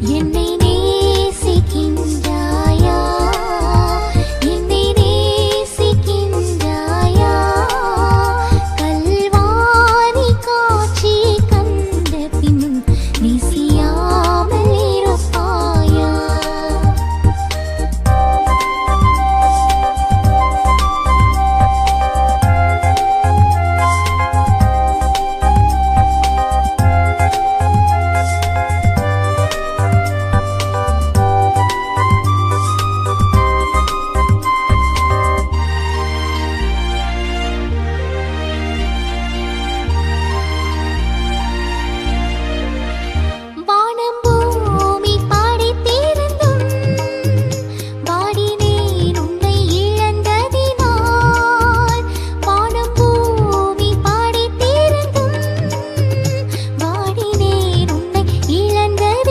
என்